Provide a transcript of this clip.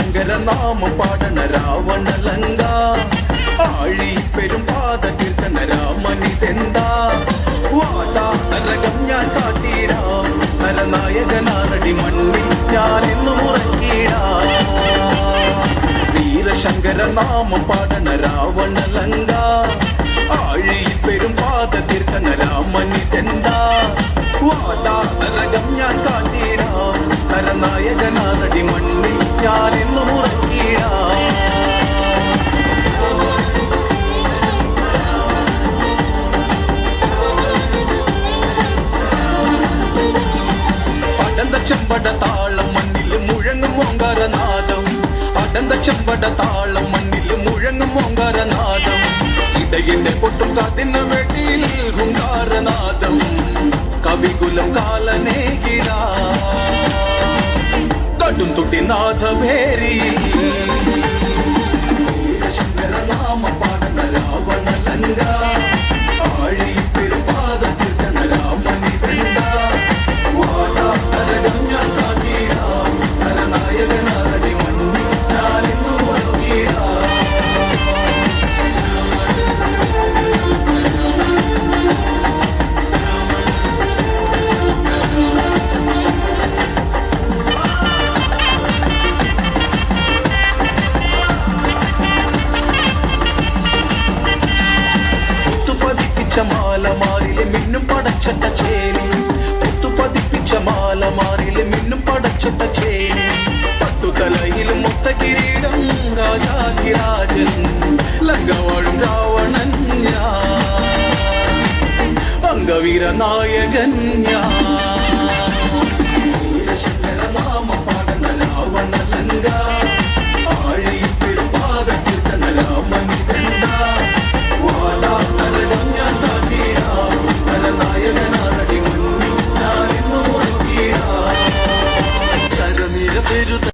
നാമം പാടണ രാവണലങ്ക ആഴി പെരും പാത കീർത്തന രാമനിതെന്താ വാടാ ഞാൻ കാട്ടിടാം നരനായകനാറടി മണ്ണിൽ ഞാൻ എന്ന് മുറക്കീടാ വീരശങ്കര നാമം പാടണ രാവണലങ്ക ആഴിയിൽ ചെമ്പട താളം മണ്ണിൽ മുഴങ്ങും ഓങ്കാരനാദം അടന്ത താളം മണ്ണിൽ മുഴങ്ങും ഓങ്കാരനാദം ഇടയിന്റെ പൊട്ടും കാതിന് വെട്ടിയിൽ ഹുങ്കാരനാദം കവികുലം കാലനേകിട तुम तुटिनाथ भेरी। മുത്തുപതിപ്പിച്ച മാലമാരിലെ മിന്നും പടച്ചട്ട ചേരി. മുത്തുപതിപ്പിച്ച മാലമാരിലെ മിന്നും പടച്ചട്ട ചേരി. പട്ടുതലയിലും മൊത്ത കിരീടം രാജാധിരാജൻ ലങ്കവാഴും രാവണൻ ഞാൻ. അംഗവീര നായകൻ ഞാൻ.